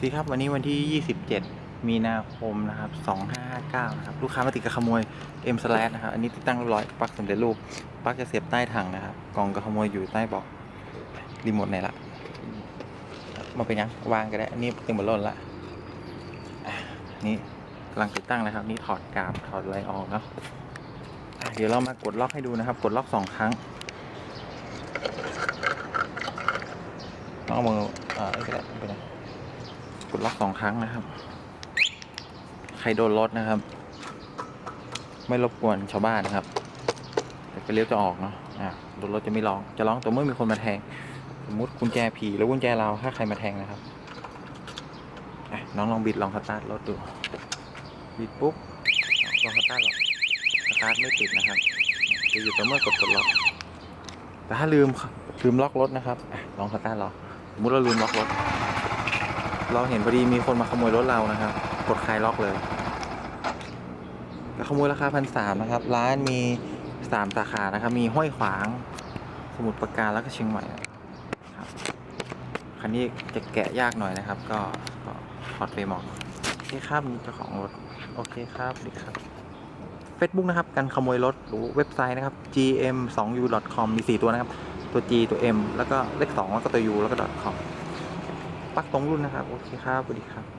สวัสดีครับวันนี้วันที่ 27 มีนาคมนะครับ 2559 นะครับ ลูกค้ามาติดกับขโมย M slash นะครับ อันนี้ติดตั้งเรียบร้อยปลั๊กสำเร็จรูปปลั๊กจะเสียบใต้ถังนะครับ กล่องก็ขโมยอยู่ใต้เบอกรีโมทไหนละมาเป็นยังวางก็ได้ อันนี้ตึงหมดล้นละอะนี่กำลังติดตั้งนะครับ นี่ถอดกาบถอดอะไรออกเนาะะเดี๋ยวเรามากดล็อกให้ดูนะครับ กดล็อกสองครั้งต้องเอามืออ่าอ้ก็ได้ไปนไร กดล็อกสองครั้งนะครับ ใครโดนรถนะครับ ไม่รบกวนชาวบ้านนะครับแต่ก็เลี้ยวจะออกเนาะอ่าโดนรถจะไม่ร้อง จะร้องแต่เมื่อมีคนมาแทง สมมุติกุญแจผีหรือกุญแจเราถ้าใครมาแทงนะครับอะน้องลองบิดลองสตาร์ทรถดู บิดปุ๊บลองสตาร์ทหรอกสตาร์ทไม่ติดนะครับจะอยู่แต่เมื่อกดกดล็อกแต่ถ้าลืมลืมล็อกรถนะครับอะลองสตาร์ทรอสมมติเราลืมล็อกรถ เราเห็นพอดีมีคนมาขโมยรถเรานะครับ กดคลายล็อกเลยก็ขโมยราคาพันสามนะครับ ร้านมีสามสาขานะครับ มีห้วยขวาง สมุทรปราการแล้วก็เชียงใหม่ครับคันนี้จะแกะยากหน่อยนะครับ ก็ถอดเฟรมออกโอเคครับมีเจ้าของรถ โอเคครับดีครับ Facebook นะครับ การขโมยรถหรือเว็บไซต์นะครับ gm2u.com มี 4 ตัวนะครับ ตัว G ตัว M แล้วก็เลข2แล้วก็ตัว U แล้วก็ .com ปักตรงรุ่นนะครับ โอเคครับสวัสดีครับ